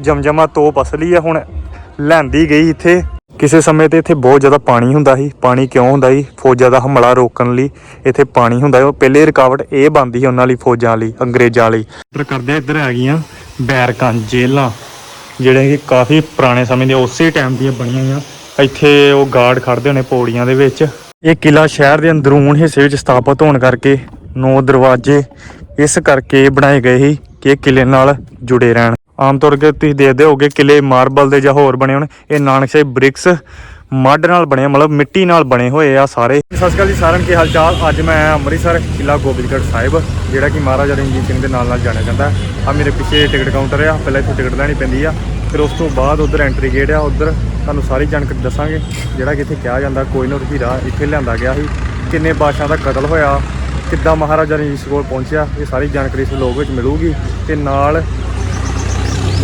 ਜਮਜਮਾ ਤੋਪ ਅਸਲੀ ਆ ਹੁਣ ਲੈਂਦੀ ਗਈ ਇੱਥੇ। ਕਿਸੇ ਸਮੇਂ ਤੇ ਇੱਥੇ ਬਹੁਤ ਜ਼ਿਆਦਾ ਪਾਣੀ ਹੁੰਦਾ ਸੀ। ਪਾਣੀ ਕਿਉਂ ਹੁੰਦਾ ਸੀ? ਫੌਜਾਂ ਦਾ ਹਮਲਾ ਰੋਕਣ ਲਈ ਇੱਥੇ ਪਾਣੀ ਹੁੰਦਾ ਉਹ ਪਹਿਲੇ ਰੁਕਾਵਟ ਇਹ ਬੰਦੀ ਸੀ ਉਹਨਾਂ ਲਈ ਫੌਜਾਂ ਲਈ ਅੰਗਰੇਜ਼ਾਂ ਲਈ। ਇੱਧਰ ਕਰਦੇ ਇੱਧਰ ਆ ਗਈਆਂ ਬੈਰਕਾਂ ਜੇਲਾਂ ਜਿਹੜੇ ਕਿ ਕਾਫੀ ਪੁਰਾਣੇ ਸਮੇਂ ਦੇ ਉਸੇ ਟਾਈਮ ਦੀਆਂ ਬਣੀਆਂ ਹੋਈਆਂ। ਇੱਥੇ ਉਹ ਗਾਰਡ ਖੜਦੇ ਹੋਣੇ ਪੌੜੀਆਂ ਦੇ ਵਿੱਚ। ਇਹ ਕਿਲਾ ਸ਼ਹਿਰ ਦੇ ਅੰਦਰੂਨ ਹਿੱਸੇ ਵਿੱਚ ਸਥਾਪਿਤ ਹੋਣ ਕਰਕੇ ਨੌ ਦਰਵਾਜ਼ੇ ਇਸ ਕਰਕੇ ਬਣਾਏ ਗਏ ਸੀ ਕਿ ਇਹ ਕਿਲੇ ਨਾਲ ਜੁੜੇ ਰਹਿਣ। ਆਮ ਤੌਰ ਤੇ ਤੁਸੀਂ ਦੇਖਦੇ ਹੋਗੇ ਕਿਲੇ ਮਾਰਬਲ ਦੇ ਜਾਂ ਹੋਰ ਬਣੇ ਹੋਣ ਇਹ ਨਾਨਕਸ਼ਾਹੀ ਬ੍ਰਿਕਸ ਮੱਡ ਨਾਲ ਬਣੇ ਆ, ਮਤਲਬ ਮਿੱਟੀ ਨਾਲ ਬਣੇ ਹੋਏ ਆ ਸਾਰੇ। ਸਤਿ ਸ਼੍ਰੀ ਅਕਾਲ ਜੀ ਸਾਰਿਆਂ ਨੂੰ ਕੀ ਹਾਲ ਚਾਲ ਅੱਜ ਮੈਂ ਅੰਮ੍ਰਿਤਸਰ ਕਿਲਾ ਗੋਬਿੰਦਗੜ੍ਹ ਸਾਹਿਬ ਜਿਹੜਾ ਕਿ ਮਹਾਰਾਜਾ ਰਣਜੀਤ ਸਿੰਘ ਦੇ ਨਾਲ ਨਾਲ ਜਾਣਿਆ ਜਾਂਦਾ ਆ ਮੇਰੇ ਪਿੱਛੇ ਟਿਕਟ ਕਾਊਂਟਰ ਆ ਪਹਿਲਾਂ ਇੱਥੇ ਟਿਕਟ ਲੈਣੀ ਪੈਂਦੀ ਆ। ਫਿਰ ਉਸ ਤੋਂ ਬਾਅਦ ਉਧਰ ਐਂਟਰੀ ਗੇਟ ਆ ਉਧਰ ਤੁਹਾਨੂੰ ਸਾਰੀ ਜਾਣਕਾਰੀ ਦੱਸਾਂਗੇ ਜਿਹੜਾ ਕਿ ਇੱਥੇ ਕਿਹਾ ਜਾਂਦਾ ਕੋਇਨੂਰ ਹੀਰਾ ਇੱਥੇ ਲਿਆਂਦਾ ਗਿਆ ਸੀ। ਕਿੰਨੇ ਬਾਦਸ਼ਾਹਾਂ ਦਾ ਕਤਲ ਹੋਇਆ ਕਿੱਦਾਂ ਮਹਾਰਾਜਾ ਰਣਜੀਤ ਸਿੰਘ ਕੋਲ ਪਹੁੰਚਿਆ ਇਹ ਸਾਰੀ ਜਾਣਕਾਰੀ ਇਸ ਵਲੋਗ ਵਿੱਚ ਮਿਲੂਗੀ। ਤੇ ਨਾਲ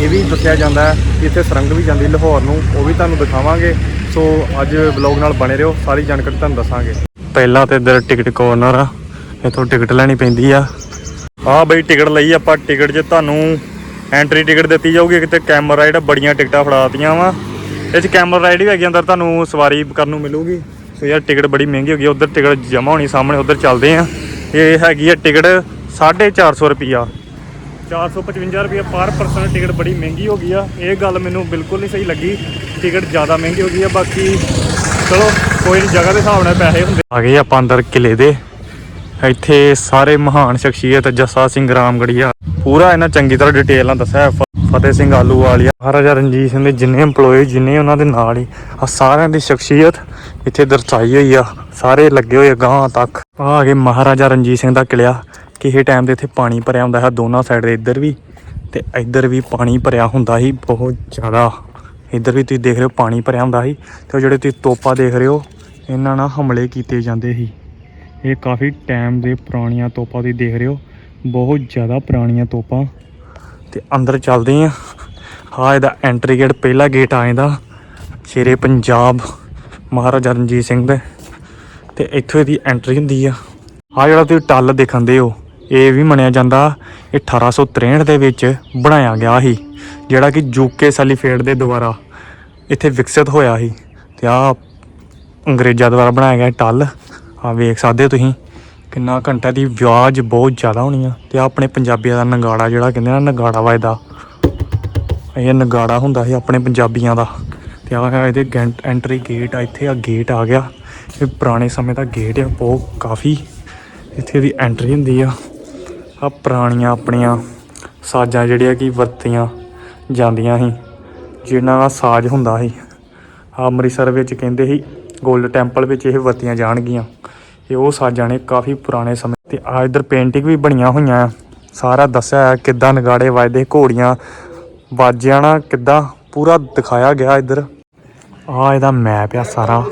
ਇਹ ਵੀ ਦੱਸਿਆ ਜਾਂਦਾ ਕਿ ਇੱਥੇ ਸਰੰਗ ਵੀ ਜਾਂਦੀ ਲਾਹੌਰ ਨੂੰ ਉਹ ਵੀ ਤੁਹਾਨੂੰ ਦਿਖਾਵਾਂਗੇ। ਸੋ ਅੱਜ ਵਲੌਗ ਨਾਲ ਬਣੇ ਰਹੋ ਸਾਰੀ ਜਾਣਕਾਰੀ ਤੁਹਾਨੂੰ ਦੱਸਾਂਗੇ। ਪਹਿਲਾਂ ਤੇ ਇੱਧਰ ਟਿਕਟ ਕਾਰਨਰ ਆ ਇੱਥੋਂ ਟਿਕਟ ਲੈਣੀ ਪੈਂਦੀ ਆ। ਆ ਬਈ ਟਿਕਟ ਲਈ ਆਪਾਂ ਟਿਕਟ 'ਚ ਤੁਹਾਨੂੰ ਐਂਟਰੀ ਟਿਕਟ ਦਿੱਤੀ ਜਾਊਗੀ ਕਿਤੇ ਕੈਮਰਾ ਰਾਈਡ ਬੜੀਆਂ ਟਿਕਟਾਂ ਫੜਾਤੀਆਂ ਵਾ। ਇਹ 'ਚ ਕੈਮਰਾ ਰਾਈਡ ਵੀ ਹੈਗੀ ਅੰਦਰ ਤੁਹਾਨੂੰ ਸਵਾਰੀ ਕਰਨ ਨੂੰ ਮਿਲੂਗੀ। ਸੋ ਯਾਰ ਟਿਕਟ ਬੜੀ ਮਹਿੰਗੀ ਹੋ ਗਈ ਉਧਰ ਟਿਕਟ ਜਮਾ ਹੋਣੀ ਸਾਹਮਣੇ ਉਧਰ ਚੱਲਦੇ ਆ। ਇਹ ਹੈਗੀ ਆ ਟਿਕਟ 450 ਰੁਪਿਆ 455 ਰੁਪਏ ਪਰ ਪਰਸਨ ਟਿਕਟ ਬੜੀ ਮਹਿੰਗੀ ਹੋ ਗਈ ਆ। ਇਹ ਗੱਲ ਮੈਨੂੰ ਬਿਲਕੁਲ ਨਹੀਂ ਸਹੀ ਲੱਗੀ। ਟਿਕਟ ਜ਼ਿਆਦਾ ਮਹਿੰਗੀ ਹੋ ਗਈ ਆ, ਬਾਕੀ ਚਲੋ, ਕੋਈ ਨਹੀਂ ਜਗ੍ਹਾ ਦੇ ਹਿਸਾਬ ਨਾਲ ਪੈਸੇ ਹੁੰਦੇ। ਆ ਗਏ ਆਪਾਂ ਅੰਦਰ ਕਿਲੇ ਦੇ। ਇੱਥੇ ਸਾਰੇ ਮਹਾਨ ਸ਼ਖਸੀਅਤ ਜੱਸਾ ਸਿੰਘ ਰਾਮਗੜੀਆ। ਪੂਰਾ ਇਹਨਾਂ ਚੰਗੀ ਤਰ੍ਹਾਂ ਡਿਟੇਲ ਨਾਲ ਦੱਸਿਆ ਫਤਿਹ ਸਿੰਘ ਆਲੂ ਵਾਲੀਆ ਮਹਾਰਾਜਾ ਰਣਜੀਤ ਸਿੰਘ ਦੇ ਜਿੰਨੇ EMPLOYE ਜਿੰਨੇ ਉਹਨਾਂ ਦੇ ਨਾਲ ਹੀ ਆ ਸਾਰਿਆਂ ਦੀ ਸ਼ਖਸੀਅਤ ਇੱਥੇ ਦਰਸਾਈ ਹੋਈ ਆ। ਸਾਰੇ ਲੱਗੇ ਹੋਏ ਆ ਗਾਂ ਤੱਕ। ਆ ਗਏ ਮਹਾਰਾਜਾ ਰਣਜੀਤ ਸਿੰਘ ਦਾ ਕਿਲਿਆ। ਕਿਸੇ ਟਾਈਮ ਤੇ ਇੱਥੇ ਪਾਣੀ ਭਰਿਆ ਹੁੰਦਾ ਹੈ, ਦੋਨਾਂ ਸਾਈਡ ਦੇ ਇੱਧਰ ਵੀ ਤੇ ਇੱਧਰ ਵੀ ਪਾਣੀ ਭਰਿਆ ਹੁੰਦਾ ਸੀ, ਬਹੁਤ ਜ਼ਿਆਦਾ। ਇੱਧਰ ਵੀ ਤੁਸੀਂ ਦੇਖ ਰਹੇ ਹੋ ਪਾਣੀ ਭਰਿਆ ਹੁੰਦਾ ਸੀ ਤੇ ਉਹ ਜਿਹੜੇ ਤੁਸੀਂ ਤੋਪਾ ਦੇਖ ਰਹੇ ਹੋ, ਇਹਨਾਂ ਨਾਲ ਹਮਲੇ ਕੀਤੇ ਜਾਂਦੇ ਸੀ। ਇਹ ਕਾਫੀ ਟਾਈਮ ਦੇ ਪੁਰਾਣੀਆਂ ਤੋਪਾਂ ਤੁਸੀਂ ਦੇਖ ਰਹੇ ਹੋ, ਬਹੁਤ ਜ਼ਿਆਦਾ ਪੁਰਾਣੀਆਂ ਤੋਪਾਂ। ਤੇ ਅੰਦਰ ਚੱਲਦੇ ਆ ਹਾਂ ਇਹਦਾ ਐਂਟਰੀ ਗੇਟ ਪਹਿਲਾ ਗੇਟ ਆ ਇਹਦਾ, ਸ਼ੇਰੇ ਪੰਜਾਬ, ਮਹਾਰਾਜਾ ਰਣਜੀਤ ਸਿੰਘ ਦਾ। ਤੇ ਇੱਥੋਂ ਇਹਦੀ ਐਂਟਰੀ ਹੁੰਦੀ ਆ। ਆ ਜਿਹੜਾ ਤੁਸੀਂ ਟੱਲ ਦੇਖਣਦੇ ਹੋ ਇਹ ਵੀ ਮੰਨਿਆ ਜਾਂਦਾ ਇਹ 1863 ਦੇ ਵਿੱਚ ਬਣਾਇਆ ਗਿਆ ਸੀ, ਜਿਹੜਾ ਕਿ ਯੂਕੇ ਸੈਲੀਫੇਡ ਦੇ ਦੁਆਰਾ ਇੱਥੇ ਵਿਕਸਿਤ ਹੋਇਆ ਸੀ। ਤੇ ਆ ਅੰਗਰੇਜ਼ਾਂ ਦੁਆਰਾ ਬਣਾਇਆ ਗਿਆ ਟੱਲ ਆ ਵੇਖ ਸਕਦੇ ਹੋ ਤੁਸੀਂ, ਕਿੰਨਾ ਘੰਟਾ ਦੀ ਵਿਆਜ ਬਹੁਤ ਜ਼ਿਆਦਾ ਹੋਣੀ ਆ। ਤੇ ਆ ਆਪਣੇ ਪੰਜਾਬੀਆਂ ਦਾ ਨਗਾੜਾ, ਜਿਹੜਾ ਕਹਿੰਦੇ ਨਾ ਨਗਾੜਾ ਵਜਦਾ ਇਹ ਨਗਾੜਾ ਹੁੰਦਾ ਸੀ ਆਪਣੇ ਪੰਜਾਬੀਆਂ ਦਾ। ਤੇ ਆ ਇਹਦੇ ਐਂਟਰੀ ਗੇਟ ਆ, ਇੱਥੇ ਆ ਗੇਟ ਆ ਗਿਆ। ਇਹ ਪੁਰਾਣੇ ਸਮੇਂ ਦਾ ਗੇਟ ਆ, ਬਹੁਤ ਕਾਫੀ ਇੱਥੇ ਦੀ ਐਂਟਰੀ ਹੁੰਦੀ ਆ। ਆ ਪੁਰਾਣੀਆਂ ਆਪਣੀਆਂ ਸਾਜ਼ਾਂ ਜਿਹੜੀਆਂ ਕਿ ਵਰਤੀਆਂ ਜਾਂਦੀਆਂ ਸੀ, ਜਿਨ੍ਹਾਂ ਦਾ ਸਾਜ਼ ਹੁੰਦਾ ਸੀ। ਅੰਮ੍ਰਿਤਸਰ ਵਿੱਚ ਕਹਿੰਦੇ ਸੀ 골ਡ ਟੈਂਪਲ ਵਿੱਚ ਇਹ ਵਰਤੀਆਂ ਜਾਣਗੀਆਂ। ਇਹ ਉਹ ਸਾਜ਼ਾਂ ਨੇ ਕਾਫੀ ਪੁਰਾਣੇ ਸਮੇਂ ਤੇ ਆ ਇਧਰ ਪੇਂਟਿੰਗ ਵੀ ਬਣੀਆਂ ਹੋਈਆਂ ਆ। ਸਾਰਾ ਦੱਸਿਆ ਹੈ ਕਿੱਦਾਂ ਨਗਾੜੇ ਵੱਜਦੇ, ਘੋੜੀਆਂ ਵਾਜਿਆ ਨਾ, ਕਿੱਦਾਂ ਪੂਰਾ ਦਿਖਾਇਆ ਗਿਆ ਇੱਧਰ। ਆ ਇਹਦਾ ਮੈਪ ਆ ਸਾਰਾ।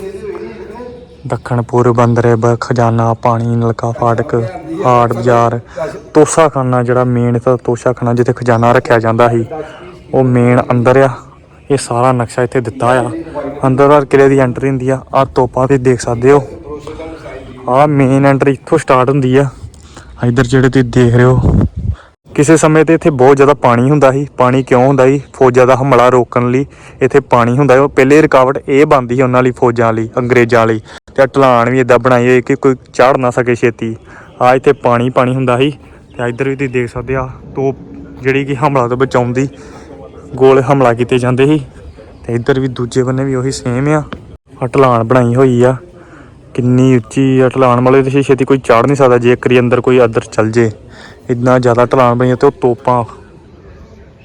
ਦੱਖਣ ਪੂਰਬ ਅੰਦਰ ਖਜ਼ਾਨਾ, ਪਾਣੀ, ਨਲਕਾ, ਫਾਟਕ ਹਾਟ ਬਾਜ਼ਾਰ, ਤੋਸ਼ਾਖਾਨਾ ਜਿਹੜਾ ਮੇਨ ਤਾਂ ਤੋਸ਼ਾਖਾਨਾ ਜਿੱਥੇ ਖਜ਼ਾਨਾ ਰੱਖਿਆ ਜਾਂਦਾ ਸੀ, ਉਹ ਮੇਨ ਅੰਦਰ ਆ। ਇਹ ਸਾਰਾ ਨਕਸ਼ਾ ਇੱਥੇ ਦਿੱਤਾ ਆ। ਅੰਦਰ ਆ ਕਿਲੇ ਦੀ ਐਂਟਰੀ ਹੁੰਦੀ ਆ। ਆ ਤੋਪਾ ਤੇ ਦੇਖ ਸਕਦੇ ਹੋ। ਆ ਮੇਨ ਐਂਟਰੀ ਇੱਥੋਂ ਸਟਾਰਟ ਹੁੰਦੀ ਆ। ਇੱਧਰ ਜਿਹੜੇ ਤੁਸੀਂ ਦੇਖ ਰਹੇ ਹੋ ਕਿਸੇ ਸਮੇਂ ਤੇ ਇੱਥੇ ਬਹੁਤ ਜ਼ਿਆਦਾ ਪਾਣੀ ਹੁੰਦਾ ਸੀ, ਪਾਣੀ ਕਿਉਂ ਹੁੰਦਾ ਸੀ? ਫੌਜਾਂ ਦਾ ਹਮਲਾ ਰੋਕਣ ਲਈ ਇੱਥੇ ਪਾਣੀ ਹੁੰਦਾ ਉਹ ਪਹਿਲੇ ਰੁਕਾਵਟ ਇਹ ਬਣਦੀ ਸੀ ਉਹਨਾਂ ਲਈ, ਫੌਜਾਂ ਲਈ, ਅੰਗਰੇਜ਼ਾਂ ਲਈ। ਤੇ ਆਹ ਢਲਾਣ ਵੀ ਇਦਾਂ ਬਣਾਈ ਹੋਈ ਕਿ ਕੋਈ ਚੜ ਨਾ ਸਕੇ ਛੇਤੀ। ਆ ਇੱਥੇ ਪਾਣੀ ਪਾਣੀ ਹੁੰਦਾ ਸੀ। ਤੇ ਇੱਧਰ ਵੀ ਤੁਸੀਂ ਦੇਖ ਸਕਦੇ ਆ ਤੋਪ ਜਿਹੜੀ ਕਿ ਹਮਲਾ ਤੋਂ ਬਚਾਉਂਦੀ ਗੋਲ ਹਮਲਾ ਕੀਤੇ ਜਾਂਦੇ ਸੀ। ਤੇ ਇੱਧਰ ਵੀ ਦੂਜੇ ਬੰਨੇ ਵੀ ਉਹੀ ਸੇਮ ਆ। ਆਹ ਢਲਾਣ ਬਣਾਈ ਹੋਈ ਆ। ਕਿੰਨੀ ਉੱਚੀ ਆ ਢਲਾਣ ਵਾਲੇ ਤੇ ਛੇਤੀ ਕੋਈ ਚੜ ਨਹੀਂ ਸਕਦਾ, ਜੇ ਕਰੀ ਅੰਦਰ ਕੋਈ ਅਦਰ ਚੱਲ ਜੇ। ਇੰਨਾ ਜ਼ਿਆਦਾ ਢਲਾਣ ਬਣੀ ਆ ਤੇ ਉਹ ਤੋਪਾਂ।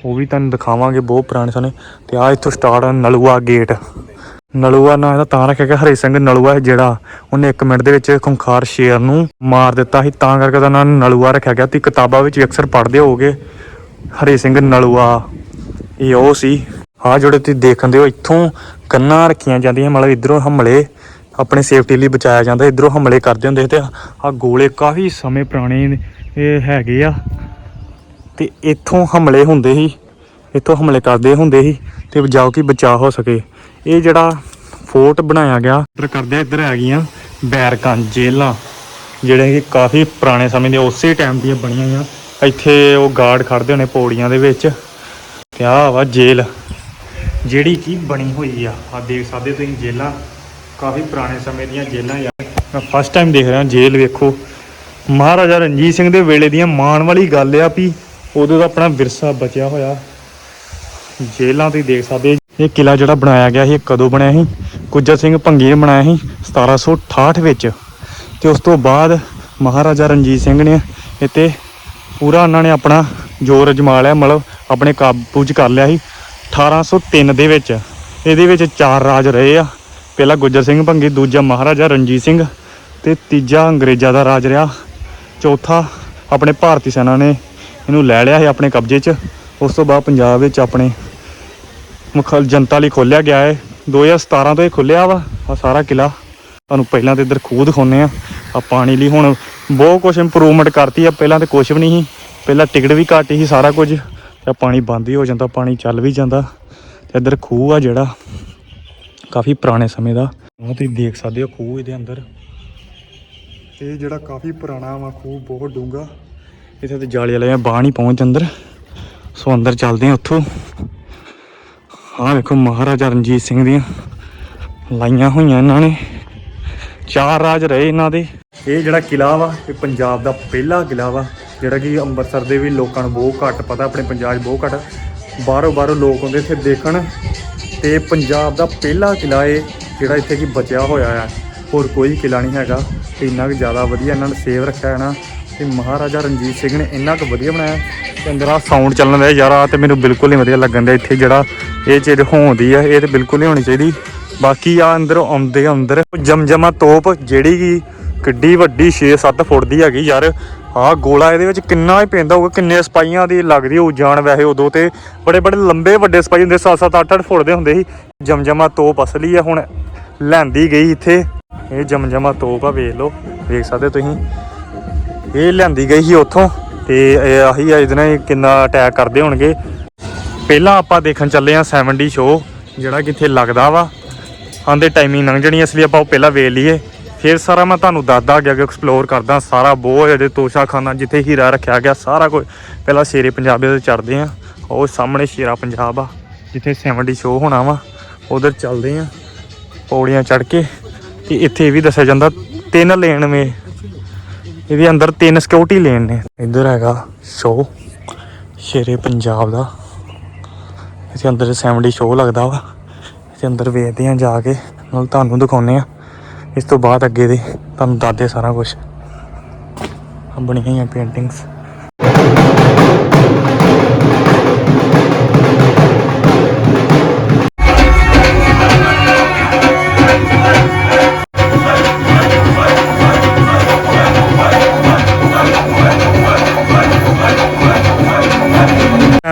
ਉਹ ਵੀ ਤੁਹਾਨੂੰ ਦਿਖਾਵਾਂਗੇ, ਬਹੁਤ ਪੁਰਾਣੇ ਸਨੇ ਤੇ ਆ ਇੱਥੋਂ ਸਟਾਰਟ ਨਲੂਆ ਗੇਟ ਨਲੂਆ ਨਾਂ, ਇਹਦਾ ਤਾਂ ਰੱਖਿਆ ਗਿਆ ਹਰੀ ਸਿੰਘ, ਨਲੂਆ ਹੈ ਜਿਹੜਾ। ਉਹਨੇ 1 ਮਿੰਟ ਦੇ ਵਿੱਚ ਖੁੰਖਾਰ ਸ਼ੇਰ ਨੂੰ ਮਾਰ ਦਿੱਤਾ ਸੀ, ਤਾਂ ਕਰਕੇ ਉਹਦਾ ਨਾਂ ਨਲੂਆ ਰੱਖਿਆ ਗਿਆ। ਤੁਸੀਂ ਕਿਤਾਬਾਂ ਵਿੱਚ ਵੀ ਅਕਸਰ ਪੜ੍ਹਦੇ ਹੋਗੇ ਹਰੀ ਸਿੰਘ, ਨਲੂਆ। ਇਹ ਉਹ ਸੀ। ਆ ਜਿਹੜੇ ਤੁਸੀਂ ਦੇਖਦੇ ਹੋ, ਇੱਥੋਂ ਕੰਨਾਂ ਰੱਖੀਆਂ ਜਾਂਦੀਆਂ, ਮਤਲਬ ਇਧਰੋਂ ਹਮਲੇ, ਆਪਣੇ ਸੇਫਟੀ ਲਈ ਬਚਾਇਆ ਜਾਂਦਾ, ਇਧਰੋਂ ਹਮਲੇ ਕਰਦੇ ਹੁੰਦੇ ਸੀ ਤੇ ਆ ਗੋਲੇ ਕਾਫੀ ਸਮੇਂ ਪੁਰਾਣੇ ਇਹ ਹੈਗੇ ਆ। ਤੇ ਇੱਥੋਂ ਹਮਲੇ ਹੁੰਦੇ ਸੀ। ਇੱਥੋਂ ਹਮਲੇ ਕਰਦੇ ਹੁੰਦੇ ਸੀ ਤੇ ਬਚਾਓ ਕੀ ਬਚਾ ਹੋ ਸਕੇ। ਇਹ ਜਿਹੜਾ ਫੋਰਟ ਬਣਾਇਆ ਗਿਆ ਇੱਧਰ ਕਰਦੇ ਆ ਇੱਧਰ ਆ ਗਈਆਂ ਬੈਰਕਾਂ ਜੇਲਾਂ ਜਿਹੜੇ ਕਿ ਕਾਫੀ ਪੁਰਾਣੇ ਸਮੇਂ ਦੇ ਉਸੇ ਟਾਈਮ ਦੀਆਂ ਬਣੀਆਂ ਹੋਈਆਂ। ਇੱਥੇ ਉਹ ਗਾਰਡ ਖੜਦੇ ਹੋਣੇ ਪੌੜੀਆਂ ਦੇ ਵਿੱਚ। ਤੇ ਆਹ ਵਾ ਜੇਲ੍ਹ ਜਿਹੜੀ ਕੀ ਬਣੀ ਹੋਈ ਆ। ਆ ਦੇਖ ਸਕਦੇ ਤੁਸੀਂ ਜੇਲਾਂ। ਕਾਫੀ ਪੁਰਾਣੇ ਸਮੇਂ ਦੀਆਂ ਜੇਲਾਂ ਯਾਰ ਮੈਂ ਫਸਟ ਟਾਈਮ ਦੇਖ ਰਿਹਾ ਜੇਲ੍ਹ ਵੇਖੋ। ਮਹਾਰਾਜਾ ਰਣਜੀਤ ਸਿੰਘ ਦੇ ਵੇਲੇ ਦੀਆਂ ਮਾਣ ਵਾਲੀ ਗੱਲ ਆ ਵੀ ਉਦੋਂ ਦਾ ਆਪਣਾ ਵਿਰਸਾ ਬਚਿਆ ਹੋਇਆ। ਜੇਲਾਂ ਤੁਸੀਂ ਦੇਖ ਸਕਦੇ ਇਹ ਕਿਲਾ ਜਿਹੜਾ ਬਣਾਇਆ ਗਿਆ ਸੀ, ਇਹ ਕਦੋਂ ਬਣਿਆ ਸੀ? ਗੁੱਜਰ ਸਿੰਘ ਭੰਗੀ ਨੇ ਬਣਾਇਆ ਸੀ 1768 ਵਿੱਚ। ਤੇ ਉਸ ਤੋਂ ਬਾਅਦ ਮਹਾਰਾਜਾ ਰਣਜੀਤ ਸਿੰਘ ਨੇ ਇੱਥੇ ਪੂਰਾ ਉਹਨਾਂ ਨੇ ਆਪਣਾ ਜ਼ੋਰ ਅਜਮਾ ਲਿਆ, ਮਤਲਬ ਆਪਣੇ ਕਾਬੂ 'ਚ ਕਰ ਲਿਆ ਸੀ 1803 ਦੇ ਵਿੱਚ। ਇਹਦੇ ਵਿੱਚ ਚਾਰ ਰਾਜ ਰਹੇ ਆ। ਪਹਿਲਾ ਗੁੱਜਰ ਸਿੰਘ ਭੰਗੀ ਦੂਜਾ ਮਹਾਰਾਜਾ ਰਣਜੀਤ ਸਿੰਘ ਤੇ ਤੀਜਾ ਅੰਗਰੇਜ਼ਾਂ ਦਾ ਰਾਜ ਰਿਹਾ। ਚੌਥਾ ਆਪਣੇ ਭਾਰਤੀ ਸੈਨਾ ਨੇ ਇਹਨੂੰ ਲੈ ਲਿਆ ਸੀ ਆਪਣੇ ਕਬਜ਼ੇ 'ਚ। ਉਸ ਤੋਂ ਬਾਅਦ ਪੰਜਾਬ ਵਿੱਚ ਆਪਣੇ ਮੁਖ ਜਨਤਾ ਲਈ ਖੋਲਿਆ ਗਿਆ ਹੈ 2017 ਤੋਂ ਇਹ ਖੁੱਲਿਆ ਵਾ। ਆ ਸਾਰਾ ਕਿਲਾ ਤੁਹਾਨੂੰ ਪਹਿਲਾਂ ਤੇ ਇੱਧਰ ਖੂਹ ਦਿਖਾਉਂਦੇ ਆ ਆ ਪਾਣੀ ਲਈ ਹੁਣ ਬਹੁਤ ਕੁਝ ਇੰਪਰੂਵਮੈਂਟ ਕਰਤੀ ਆ। ਪਹਿਲਾਂ ਤੇ ਕੁਝ ਵੀ ਨਹੀਂ ਸੀ। ਪਹਿਲਾਂ ਟਿਕਟ ਵੀ ਘੱਟ ਸੀ ਸਾਰਾ ਕੁਝ। ਤੇ ਪਾਣੀ ਬੰਦ ਹੀ ਹੋ ਜਾਂਦਾ, ਪਾਣੀ ਚੱਲ ਵੀ ਜਾਂਦਾ। ਤੇ ਇੱਧਰ ਖੂਹ ਆ ਜਿਹੜਾ ਕਾਫੀ ਪੁਰਾਣੇ ਸਮੇਂ ਦਾ। ਉਹ ਤੁਸੀਂ ਦੇਖ ਸਕਦੇ ਹੋ ਖੂਹ ਇਹਦੇ ਅੰਦਰ। ਇਹ ਜਿਹੜਾ ਕਾਫੀ ਪੁਰਾਣਾ ਵਾ, ਖੂਹ ਬਹੁਤ ਡੂੰਘਾ। ਇੱਥੇ ਤੇ ਜਾਲੇ ਵਾਲੇ ਬਾਹਰ ਨਹੀਂ ਪਹੁੰਚ ਅੰਦਰ। ਸੋ ਅੰਦਰ ਚੱਲਦੇ ਆ ਉੱਥੋਂ। ਆਹ ਵੇਖੋ ਮਹਾਰਾਜਾ ਰਣਜੀਤ ਸਿੰਘ ਦੀਆਂ ਲਾਈਆਂ ਹੋਈਆਂ ਇਹਨਾਂ ਨੇ। ਚਾਰ ਰਾਜ ਰਹੇ ਇਹਨਾਂ ਦੇ। ਇਹ ਜਿਹੜਾ ਕਿਲਾ ਵਾ, ਇਹ ਪੰਜਾਬ ਦਾ ਪਹਿਲਾ ਕਿਲਾ ਵਾ, ਜਿਹੜਾ ਕਿ ਅੰਮ੍ਰਿਤਸਰ ਦੇ ਵੀ ਲੋਕਾਂ ਨੂੰ ਬਹੁਤ ਘੱਟ ਪਤਾ, ਆਪਣੇ ਪੰਜਾਬ 'ਚ ਬਹੁਤ ਘੱਟ। ਬਾਹਰੋਂ ਬਾਹਰੋਂ ਲੋਕ ਆਉਂਦੇ ਇੱਥੇ ਦੇਖਣ। ਤੇ ਪੰਜਾਬ ਦਾ ਪਹਿਲਾ ਕਿਲਾ ਇਹ, ਜਿਹੜਾ ਇੱਥੇ ਕੀ ਬਚਿਆ ਹੋਇਆ ਆ। ਹੋਰ ਕੋਈ ਕਿਲਾ ਨਹੀਂ ਹੈਗਾ। ਤੇ ਇੰਨਾ ਕੁ ਜ਼ਿਆਦਾ ਵਧੀਆ ਇਹਨਾਂ ਨੇ ਸੇਵ ਰੱਖਿਆ ਹੈ ਨਾ। ਤੇ ਮਹਾਰਾਜਾ ਰਣਜੀਤ ਸਿੰਘ ਨੇ ਇੰਨਾ ਕੁ ਵਧੀਆ ਬਣਾਇਆ। ਤੇ ਅੰਦਰ ਆ ਸਾਊਂਡ ਚੱਲਣ ਦਾ ਯਾਰ ਆ ਤੇ ਮੈਨੂੰ ਬਿਲਕੁਲ ਨਹੀਂ ਵਧੀਆ ਲੱਗਣ ਦਾ। ਇੱਥੇ ਜਿਹੜਾ ਇਹ ਚੀਜ਼ ਹੋਉਂਦੀ ਆ, ਇਹ ਤੇ ਬਿਲਕੁਲ ਨਹੀਂ ਹੋਣੀ ਚਾਹੀਦੀ। ਬਾਕੀ ਆ ਅੰਦਰ ਆਉਂਦੇ ਅੰਦਰ ਜਮਜਮਾ ਤੋਪ ਜਿਹੜੀ ਕਿ ਕਿੱਡੀ ਵੱਡੀ 6-7 ਫੁੱਟ ਦੀ ਹੈਗੀ ਯਾਰ। ਆਹ ਗੋਲਾ ਇਹਦੇ ਵਿੱਚ ਕਿੰਨਾ ਹੀ ਪੈਂਦਾ ਹੋਊਗਾ, ਕਿੰਨੇ ਸਪਾਈਆਂ ਦੀ ਲੱਗਦੀ ਹੋਊ ਜਾਣ ਵੈਸੇ ਉਦੋਂ ਤੇ। ਬੜੇ ਬੜੇ ਲੰਬੇ ਵੱਡੇ ਸਪਾਈ ਹੁੰਦੇ 7-7 8-8 ਫੁੱਟ ਦੇ ਹੁੰਦੇ ਸੀ। ਜਮਜਮਾ ਤੋਪ ਅਸਲੀ ਆ, ਹੁਣ ਲੈਂਦੀ ਗਈ ਇੱਥੇ। ਇਹ ਜਮਜਮਾ ਤੋਪ ਆ, ਵੇਖ ਲਓ, ਵੇਖ ਸਕਦੇ ਤੁਸੀਂ। ਇਹ ਲਿਆਂਦੀ ਗਈ ਸੀ ਉੱਥੋਂ ਤੇ ਇਹ ਆਹੀ ਆ, ਇਹਦੇ ਨਾਲ ਕਿੰਨਾ ਅਟੈਕ ਕਰਦੇ ਹੋਣਗੇ। ਪਹਿਲਾਂ ਆਪਾਂ ਦੇਖਣ ਚੱਲੇ ਆ 70 ਸ਼ੋ ਜਿਹੜਾ ਕਿੱਥੇ ਲੱਗਦਾ ਵਾ। ਆਂਦੇ ਟਾਈਮਿੰਗ ਲੰਘ ਜਣੀ ਇਸ ਲਈ ਆਪਾਂ ਉਹ ਪਹਿਲਾਂ ਵੇਖ ਲਈਏ। ਫਿਰ ਸਾਰਾ ਮੈਂ ਤੁਹਾਨੂੰ ਦੱਸਦਾ ਅੱਗੇ ਅੱਗੇ ਐਕਸਪਲੋਰ ਕਰਦਾ, ਸਾਰਾ ਬਹੁਤ ਇਹਦੇ ਤੋਸ਼ਾ ਜਿੱਥੇ ਹੀਰਾ ਰੱਖਿਆ ਗਿਆ, ਸਾਰਾ ਕੁਝ। ਪਹਿਲਾਂ ਸ਼ੇਰੇ ਪੰਜਾਬੀ ਦੇ ਚੜਦੇ ਆ ਉਹ ਸਾਹਮਣੇ ਸ਼ੇਰਾ ਪੰਜਾਬ ਆ, ਜਿੱਥੇ 70 ਸ਼ੋ ਹੋਣਾ ਵਾ, ਉਧਰ ਚੱਲਦੇ ਆ ਪੌੜੀਆਂ ਚੜ ਕੇ। ਤੇ ਇੱਥੇ ਇਹ ਵੀ ਦੱਸਿਆ ਜਾਂਦਾ ਤਿੰਨ ਲੇਨ ਮੇ ਇਹਦੇ ਅੰਦਰ ਤਿੰਨ ਸਿਕਿਉਰਿਟੀ ਲੇਨ ਨੇ। ਇੱਧਰ ਹੈਗਾ ਸ਼ੋ ਸ਼ੇਰੇ ਪੰਜਾਬ ਦਾ। ਇੱਥੇ ਅੰਦਰ 70 ਸ਼ੋ ਲੱਗਦਾ ਵਾ। ਇੱਥੇ ਅੰਦਰ ਵੇਖਦੇ ਆ ਜਾ ਕੇ। ਨਾਲ ਤੁਹਾਨੂੰ ਦਿਖਾਉਨੇ ਆ ਇਸ ਤੋਂ ਬਾਅਦ ਅੱਗੇ ਦੇ ਤੁਹਾਨੂੰ ਦੱਸਦੇ ਸਾਰਾ ਕੁਝ ਆ ਬਣੀਆਂ ਹੋਈਆਂ ਪੇਂਟਿੰਗਸ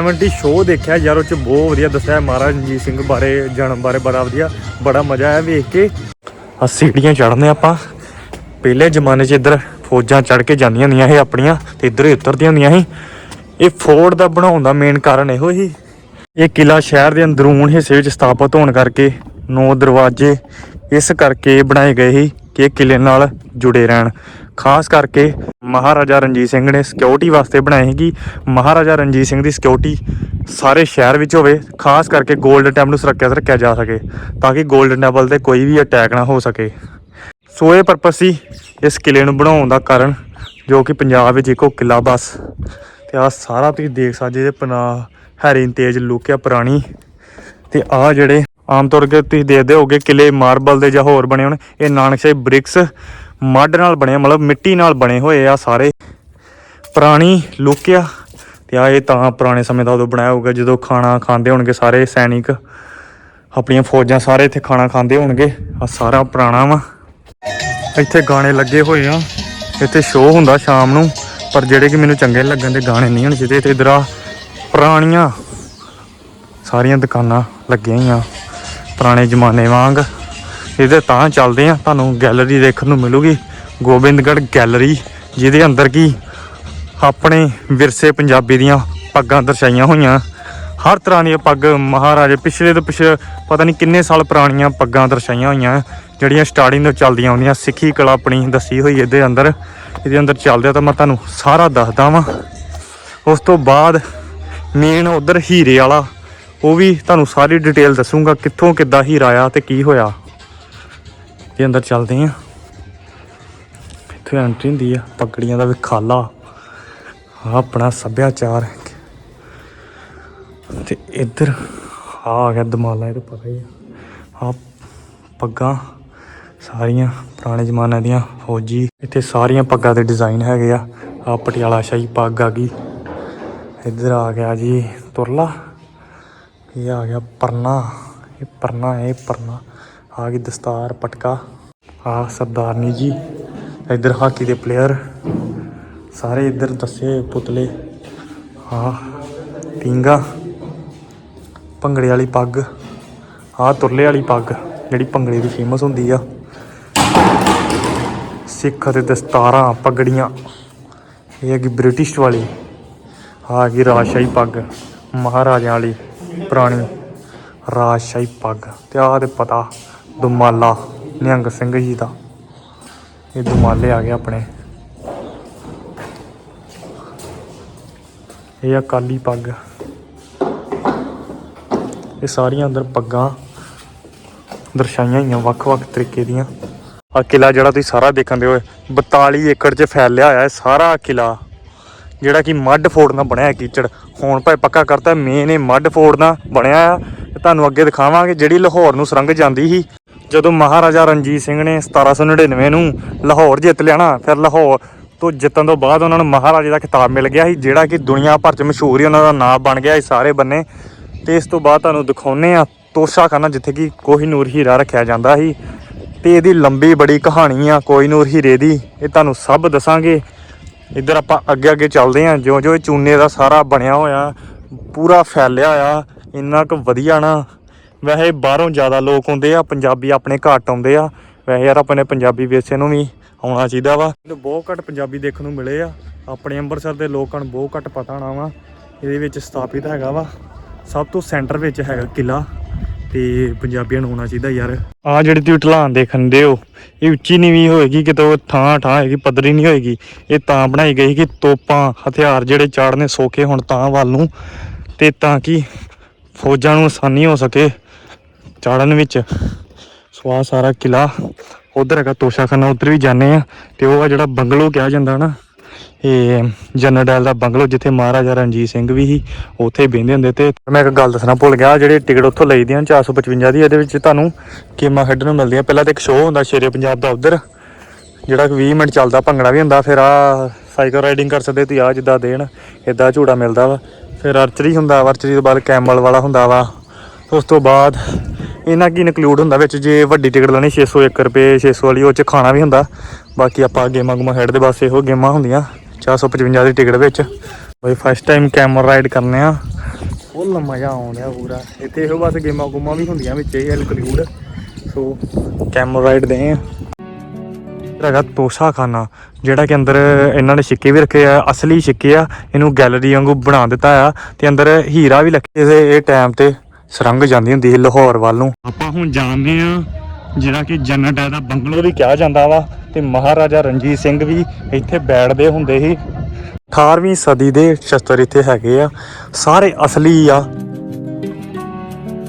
ਐਮਟੀ ਸ਼ੋਅ ਦੇਖਿਆ, ਯਾਰ ਉਹ ਚ ਬਹੁਤ ਵਧੀਆ ਦੱਸਿਆ ਮਹਾਰਾਜ ਰਣਜੀਤ ਸਿੰਘ ਬਾਰੇ, ਜਨਮ ਬਾਰੇ, ਬੜਾ ਵਧੀਆ, ਬੜਾ ਮਜ਼ਾ ਆਇਆ ਵੇਖ ਕੇ। ਆ ਸੀੜੀਆਂ ਚੜ੍ਹਨੇ ਆਪਾਂ। ਪਹਿਲੇ ਜ਼ਮਾਨੇ 'ਚ ਇੱਧਰ ਫੌਜਾਂ ਚੜ੍ਹ ਕੇ ਜਾਂਦੀਆਂ ਹੁੰਦੀਆਂ ਸੀ ਆਪਣੀਆਂ ਤੇ ਇੱਧਰ ਹੀ ਉਤਰਦੀਆਂ ਹੁੰਦੀਆਂ ਸੀ। ਇਹ ਫੋਰਟ ਦਾ ਬਣਾਉਣ ਦਾ ਮੇਨ ਕਾਰਨ ਇਹੋ ਹੀ। ਇਹ ਕਿਲਾ ਸ਼ਹਿਰ ਦੇ ਅੰਦਰੂਨ ਹਿੱਸੇ ਵਿੱਚ ਸਥਾਪਿਤ ਹੋਣ ਕਰਕੇ ਨੌ ਦਰਵਾਜ਼ੇ ਇਸ ਕਰਕੇ ਬਣਾਏ ਗਏ ਸੀ। ਕਿ ਇਹ ਕਿਲੇ ਨਾਲ ਜੁੜੇ ਰਹਿਣ। ਖਾਸ ਕਰਕੇ ਮਹਾਰਾਜਾ ਰਣਜੀਤ ਸਿੰਘ ਨੇ ਸਿਕਿਉਰਿਟੀ ਵਾਸਤੇ ਬਣਾਏ ਸੀ ਕਿ ਮਹਾਰਾਜਾ ਰਣਜੀਤ ਸਿੰਘ ਦੀ ਸਿਕਿਉਰਿਟੀ ਸਾਰੇ ਸ਼ਹਿਰ ਵਿੱਚ ਹੋਵੇ, ਖਾਸ ਕਰਕੇ 골ਡਨ ਟੈਂਪਲ ਨੂੰ ਸੁਰੱਖਿਅਤ ਰੱਖਿਆ ਜਾ ਸਕੇ, ਤਾਂ ਕਿ 골ਡਨ ਟੈਂਪਲ ਤੇ ਕੋਈ ਵੀ ਅਟੈਕ ਨਾ ਹੋ ਸਕੇ। ਸੋ ਇਹ ਪਰਪਸ ਸੀ ਇਸ ਕਿਲੇ ਨੂੰ ਬਣਾਉਣ ਦਾ ਕਾਰਨ, ਜੋ ਕਿ ਪੰਜਾਬ ਵਿੱਚ ਇੱਕੋ ਕਿਲਾ ਬਸ। ਤੇ ਆ ਸਾਰਾ ਤੁਸੀਂ ਦੇਖ ਸਕਦੇ ਜੇ ਪਨਾ ਹੈਰੀਨ ਤੇਜ ਲੁੱਕ ਆ ਪੁਰਾਣੀ। ਤੇ ਆ ਜਿਹੜੇ ਆਮ ਤੌਰ ਤੇ ਤੁਸੀਂ ਦੇਖਦੇ ਹੋਗੇ ਕਿਲੇ ਮਾਰਬਲ ਦੇ ਜਾਂ ਹੋਰ ਬਣੇ ਹੋਣ ਇਹ ਨਾਨਕਸ਼ਾਹੀ ਬ੍ਰਿਕਸ ਮੱਡ ਨਾਲ ਬਣੇ ਆ, ਮਤਲਬ ਮਿੱਟੀ ਨਾਲ ਬਣੇ ਹੋਏ ਆ ਸਾਰੇ। ਪੁਰਾਣੀ ਲੁੱਕ ਆ ਤੇ ਆ ਇਹ ਤਾਂ ਪੁਰਾਣੇ ਸਮੇਂ ਦਾ ਉਦੋਂ ਬਣਾਇਆ ਹੋਊਗਾ ਜਦੋਂ ਖਾਣਾ ਖਾਂਦੇ ਹੋਣਗੇ ਸਾਰੇ ਸੈਨਿਕ। ਆਪਣੀਆਂ ਫੌਜਾਂ ਸਾਰੇ ਇੱਥੇ ਖਾਣਾ ਖਾਂਦੇ ਹੋਣਗੇ ਆ ਸਾਰਾ ਪੁਰਾਣਾ ਵਾ। ਇੱਥੇ ਗਾਣੇ ਲੱਗੇ ਹੋਏ ਆ ਇੱਥੇ ਸ਼ੋਅ ਹੁੰਦਾ ਸ਼ਾਮ ਨੂੰ ਪਰ ਜਿਹੜੇ ਕਿ ਮੈਨੂੰ ਚੰਗੇ ਲੱਗਣ ਦੇ ਗਾਣੇ ਨਹੀਂ ਹਨ ਜਿਹਦੇ ਤੇ ਇਧਰ ਆ ਪੁਰਾਣੀਆਂ ਸਾਰੀਆਂ ਦੁਕਾਨਾਂ ਲੱਗੀਆਂ ਹੋਈਆਂ। ਪੁਰਾਣੇ ਜ਼ਮਾਨੇ ਵਾਂਗ। ਇਹਦੇ ਤਾਂ ਚੱਲਦੇ ਆ, ਤੁਹਾਨੂੰ ਗੈਲਰੀ ਦੇਖਣ ਨੂੰ ਮਿਲੂਗੀ। ਗੋਬਿੰਦਗੜ੍ਹ ਗੈਲਰੀ ਜਿਹਦੇ ਅੰਦਰ ਕੀ ਆਪਣੇ ਵਿਰਸੇ ਪੰਜਾਬੀ ਦੀਆਂ ਪੱਗਾਂ ਦਰਸਾਈਆਂ ਹੋਈਆਂ। ਹਰ ਤਰ੍ਹਾਂ ਦੀਆਂ ਪੱਗ ਮਹਾਰਾਜੇ, ਪਿਛਲੇ ਤੋਂ ਪਿਛਲੇ ਪਤਾ ਨਹੀਂ ਕਿੰਨੇ ਸਾਲ ਪੁਰਾਣੀਆਂ ਪੱਗਾਂ ਦਰਸਾਈਆਂ ਹੋਈਆਂ। ਜਿਹੜੀਆਂ ਸਟਾਰਟਿੰਗ ਤੋਂ ਚੱਲਦੀਆਂ ਆਉਂਦੀਆਂ ਸਿੱਖੀ ਕਲਾ ਆਪਣੀ ਦੱਸੀ ਹੋਈ ਇਹਦੇ ਅੰਦਰ। ਇਹਦੇ ਅੰਦਰ ਚੱਲਦੇ ਆ ਤਾਂ ਮੈਂ ਤੁਹਾਨੂੰ ਸਾਰਾ ਦੱਸਦਾ ਵਾਂ। ਉਸ ਤੋਂ ਬਾਅਦ ਮੇਨ ਉਧਰ ਹੀਰੇ ਵਾਲਾ ਉਹ ਵੀ ਤੁਹਾਨੂੰ ਸਾਰੀ ਡਿਟੇਲ ਦੱਸੂਗਾ ਕਿੱਥੋਂ ਕਿੱਦਾਂ ਹੀਰਾ ਆਇਆ ਤੇ ਕੀ ਹੋਇਆ। ਤੇ ਅੰਦਰ ਚੱਲਦੇ ਆ। ਇੱਥੇ ਐਂਟਰੀ ਹੁੰਦੀ ਆ, ਪਗੜੀਆਂ ਦਾ ਵਿਖਾਲਾ ਆਪਣਾ ਸੱਭਿਆਚਾਰ ਤੇ ਇੱਧਰ ਆ ਆ ਗਿਆ ਦਮਾਲਾ ਇਹ ਤਾਂ ਪਤਾ ਹੀ ਆ। ਆ ਪੱਗਾਂ ਸਾਰੀਆਂ, ਪੁਰਾਣੇ ਜ਼ਮਾਨੇ ਦੀਆਂ ਫੌਜੀ। ਇੱਥੇ ਸਾਰੀਆਂ ਪੱਗਾਂ ਦੇ ਡਿਜ਼ਾਈਨ ਹੈਗੇ ਆ। ਆ ਪਟਿਆਲਾ ਸ਼ਾਹੀ ਪੱਗ ਆ ਗਈ। ਇੱਧਰ ਆ ਗਿਆ ਜੀ ਤੁਰਲਾ। ਇਹ ਆ ਗਿਆ ਪਰਨਾ, ਇਹ ਪਰਨਾ ਇਹ ਪਰਨਾ। ਆ ਗਈ ਦਸਤਾਰ, ਪਟਕਾ। ਆ ਸਰਦਾਰਨੀ ਜੀ, ਇੱਧਰ ਹਾਕੀ ਦੇ ਪਲੇਅਰ ਸਾਰੇ ਇੱਧਰ ਦੱਸੇ ਪੁਤਲੇ। ਆ ਪਿੰਗਾ ਭੰਗੜੇ ਵਾਲੀ ਪੱਗ। ਆ ਤੁਰਲੇ ਵਾਲੀ ਪੱਗ, ਜਿਹੜੀ ਭੰਗੜੇ ਦੀ ਫੇਮਸ ਹੁੰਦੀ ਆ। ਸਿੱਖ ਅਤੇ ਦਸਤਾਰਾਂ ਪਗੜੀਆਂ। ਇਹ ਹੈਗੀ ਬ੍ਰਿਟਿਸ਼ ਵਾਲੀ। ਆ ਗਈ ਰਾਜਸ਼ਾਹੀ ਪੱਗ, ਮਹਾਰਾਜਿਆਂ ਵਾਲੀ। ਪੁਰਾਣੀ ਰਾਜਸ਼ਾਹੀ ਪੱਗ ਤੇ ਆਹ ਤੇ ਪਤਾ ਦੁਮਾਲਾ, ਨਿਹੰਗ ਸਿੰਘ ਜੀ ਦਾ। ਇਹ ਦੁਮਾਲੇ ਆ ਗਏ ਆਪਣੇ। ਇਹ ਆ ਕਾਲੀ ਪੱਗ। ਇਹ ਸਾਰੀਆਂ ਅੰਦਰ ਪੱਗਾਂ ਦਰਸਾਈਆਂ ਹੋਈਆਂ ਵੱਖ-ਵੱਖ ਤਰੀਕੇ ਦੀਆਂ। ਆ ਕਿਲਾ ਜਿਹੜਾ ਤੁਸੀਂ ਸਾਰਾ ਦੇਖਣ ਦੇ ਹੋ 42 ਏਕੜ 'ਚ ਫੈਲਿਆ ਹੋਇਆ ਹੈ, ਸਾਰਾ ਕਿਲਾ ਜਿਹੜਾ ਕਿ ਮੱਡ ਫੋਰਡ ਨਾਲ ਬਣਿਆ ਕੀਚੜ। ਹੁਣ ਭਾਵੇਂ ਪੱਕਾ ਕਰਤਾ ਮੇਨ ਇਹ ਮੱਡ ਫੋਰਡ ਨਾਲ ਬਣਿਆ ਆ। ਤੇ ਤੁਹਾਨੂੰ ਅੱਗੇ ਦਿਖਾਵਾਂਗੇ ਜਿਹੜੀ ਲਾਹੌਰ ਨੂੰ ਸੁਰੰਗ ਜਾਂਦੀ ਸੀ। ਜਦੋਂ ਮਹਾਰਾਜਾ ਰਣਜੀਤ ਸਿੰਘ ਨੇ 1799 ਨੂੰ ਲਾਹੌਰ ਜਿੱਤ ਲਿਆ ਨਾ, ਫਿਰ ਲਾਹੌਰ ਤੋਂ ਜਿੱਤਣ ਤੋਂ ਬਾਅਦ ਉਹਨਾਂ ਨੂੰ ਮਹਾਰਾਜੇ ਦਾ ਖਿਤਾਬ ਮਿਲ ਗਿਆ ਸੀ, ਜਿਹੜਾ ਕਿ ਦੁਨੀਆ ਭਰ 'ਚ ਮਸ਼ਹੂਰ ਹੀ ਉਹਨਾਂ ਦਾ ਨਾਮ ਬਣ ਗਿਆ ਸੀ ਸਾਰੇ ਬੰਨੇ। ਤੇ ਇਸ ਤੋਂ ਬਾਅਦ ਤੁਹਾਨੂੰ ਦਿਖਾਉਨੇ ਆ ਤੋਸ਼ਾਖਾਨਾ, ਜਿੱਥੇ ਕਿ ਕੋਹੀਨੂਰ ਹੀਰਾ ਰੱਖਿਆ ਜਾਂਦਾ ਸੀ। ਤੇ ਇਹਦੀ ਲੰਬੀ ਬੜੀ ਕਹਾਣੀ ਆ ਕੋਹੀਨੂਰ ਹੀਰੇ ਦੀ, ਇਹ ਤੁਹਾਨੂੰ ਸਭ ਦੱਸਾਂਗੇ। ਇੱਧਰ ਆਪਾਂ ਅੱਗੇ ਅੱਗੇ ਚੱਲਦੇ ਆਂ ਜਿਉਂ ਜਿਉਂ ਇਹ ਚੂਨੇ ਦਾ ਸਾਰਾ ਬਣਿਆ ਹੋਇਆ, ਪੂਰਾ ਫੈਲਿਆ ਹੋਇਆ ਇੰਨਾ ਕੁ ਵਧੀਆ ਨਾ। ਵੈਸੇ ਬਾਹਰੋਂ ਜ਼ਿਆਦਾ ਲੋਕ ਆਉਂਦੇ ਆ, ਪੰਜਾਬੀ ਆਪਣੇ ਘੱਟ ਆਉਂਦੇ ਆ। ਵੈਸੇ ਯਾਰ ਆਪਣੇ ਪੰਜਾਬੀ ਵੇਸੇ ਨੂੰ ਵੀ ਆਉਣਾ ਚਾਹੀਦਾ ਵਾ। ਬਹੁਤ ਘੱਟ ਪੰਜਾਬੀ ਦੇਖਣ ਨੂੰ ਮਿਲੇ ਆ। ਆਪਣੇ ਅੰਮ੍ਰਿਤਸਰ ਦੇ ਲੋਕਾਂ ਨੂੰ ਬਹੁਤ ਘੱਟ ਪਤਾ ਹੋਣਾ ਵਾ। ਇਹਦੇ ਵਿੱਚ ਸਥਾਪਿਤ ਹੈਗਾ ਵਾ। ਸਭ ਤੋਂ ਸੈਂਟਰ ਵਿੱਚ ਹੈਗਾ ਕਿਲਾ ਤੇ ਪੰਜਾਬੀਆਂ ਨੂੰ ਆਉਣਾ ਚਾਹੀਦਾ ਯਾਰ। ਆ ਜਿਹੜੀ ਤੁਸੀਂ ਢਲਾਨ ਦੇਖਣ ਦੇ ਹੋ, ਇਹ ਉੱਚੀ ਨੀਵੀਂ ਹੋਏਗੀ, ਕਿਤੇ ਉਹ ਥਾਂ ਠਾਂ ਹੈਗੀ, ਪੱਧਰੀ ਨਹੀਂ ਹੋਏਗੀ। ਇਹ ਤਾਂ ਬਣਾਈ ਗਈ ਕਿ ਤੋਪਾਂ, ਹਥਿਆਰ ਜਿਹੜੇ ਚਾੜਨੇ ਸੌਖੇ ਹੁਣ ਤਾਂ ਵੱਲ ਨੂੰ, ਤੇ ਤਾਂ ਕਿ ਫੌਜਾਂ ਨੂੰ ਆਸਾਨੀ ਹੋ ਸਕੇ ਚਾੜਨ ਵਿੱਚ। ਸੋ ਸਾਰਾ ਕਿਲਾ ਉਧਰ ਹੈਗਾ ਤੋਸ਼ਾਖਾਨਾ, ਉਧਰ ਵੀ ਜਾਂਦੇ ਆ ਤੇ ਉਹ ਆ ਜਿਹੜਾ ਬੰਗਲੋ ਕਿਹਾ ਜਾਂਦਾ ਨਾ। ਇਹ ਜਨਰਲ ਡਾਇਲ ਦਾ ਬੰਗਲੋ ਜਿੱਥੇ ਮਹਾਰਾਜਾ ਰਣਜੀਤ ਸਿੰਘ ਵੀ ਸੀ, ਉੱਥੇ ਬਹਿੰਦੇ ਹੁੰਦੇ ਤੇ ਮੈਂ ਇੱਕ ਗੱਲ ਦੱਸਣਾ ਭੁੱਲ ਗਿਆ, ਜਿਹੜੇ ਟਿਕਟ ਉੱਥੋਂ ਲਈਦੀਆਂ 455 ਦੀ, ਇਹਦੇ ਵਿੱਚ ਤੁਹਾਨੂੰ ਗੇਮਾਂ ਖੇਡਣ ਨੂੰ ਮਿਲਦੀਆਂ। ਪਹਿਲਾਂ ਤਾਂ ਇੱਕ ਸ਼ੋਅ ਹੁੰਦਾ ਸ਼ੇਰੇ ਪੰਜਾਬ ਦਾ ਉਧਰ, ਜਿਹੜਾ ਕਿ 20 ਮਿੰਟ ਚੱਲਦਾ, ਭੰਗੜਾ ਵੀ ਹੁੰਦਾ, ਫਿਰ ਆ ਸਾਈਕਲ ਰਾਈਡਿੰਗ ਕਰ ਸਕਦੇ ਤੁਸੀਂ ਆ ਜਿੱਦਾਂ ਦੇਣ ਇਦਾਂ ਝੂੜਾ ਮਿਲਦਾ ਵਾ। ਫਿਰ ਆਰਚਰੀ ਹੁੰਦਾ ਆਰਚਰੀ ਤੋਂ ਬਾਅਦ ਕੈਮਲ ਵਾਲਾ ਹੁੰਦਾ ਵਾ। ਉਸ ਤੋਂ ਬਾਅਦ ਇਹਨਾਂ ਕੀ ਇਨਕਲੂਡ ਹੁੰਦਾ ਵਿੱਚ, ਜੇ ਵੱਡੀ ਟਿਕਟ ਲੈਣੀ 601 ਰੁਪਏ 600 ਵਾਲੀ, ਉਹ ਚ ਖਾਣਾ ਵੀ ਹੁੰਦਾ। ਬਾਕੀ ਆਪਾਂ ਗੇਮਾਂ ਗੁਮਾਂ ਖੇਡਦੇ, ਬਸ ਇਹੋ ਗੇਮਾਂ ਹੁੰਦੀਆਂ। 455 ਦੀ ਟਿਕਟ ਵਿੱਚ। ਬਈ ਫਸਟ ਟਾਈਮ ਕੈਮਲ ਰਾਈਡ ਕਰਨੇ ਆ। ਫੁੱਲ ਮਜ਼ਾ ਆਉਂਦਾ ਪੂਰਾ। ਇੱਥੇ ਇਹੋ ਬਸ ਗੇਮਾਂ ਗੁਮਾਂ ਵੀ ਹੁੰਦੀਆਂ ਵਿੱਚ, ਇਹ ਇਨਕਲੂਡ ਸੋ ਕੈਮਲ ਰਾਈਡ ਦੇ ਆ। ਹੈਗਾ ਤੋਸ਼ਾ ਖਾਨਾ ਜਿਹੜਾ ਕਿ ਅੰਦਰ ਇਹਨਾਂ ਨੇ ਸਿੱਕੇ ਵੀ ਰੱਖੇ ਆ, ਅਸਲੀ ਸਿੱਕੇ ਆ। ਇਹਨੂੰ ਗੈਲਰੀ ਵਾਂਗੂ ਬਣਾ ਦਿੱਤਾ ਆ ਤੇ ਅੰਦਰ ਹੀਰਾ ਵੀ ਲੱਗੇ ਸੀ ਇਹ ਟਾਈਮ ਤੇ ਸੁਰੰਗ ਜਾਂਦੀ ਹੁੰਦੀ ਸੀ ਲਾਹੌਰ ਵੱਲ ਨੂੰ। ਆਪਾਂ ਹੁਣ ਜਾਣਦੇ ਆ ਜਿਹੜਾ ਕਿ ਜਨਰਲ ਡਾਇਰ ਦਾ ਬੰਗਲੋ ਵੀ ਕਿਹਾ ਜਾਂਦਾ ਵਾ ਤੇ ਮਹਾਰਾਜਾ ਰਣਜੀਤ ਸਿੰਘ ਵੀ ਇੱਥੇ ਬੈਠਦੇ ਹੁੰਦੇ ਸੀ। 18ਵੀਂ ਸਦੀ ਦੇ ਸ਼ਸਤਰ ਇੱਥੇ ਹੈਗੇ ਆ। ਸਾਰੇ ਅਸਲੀ ਆ।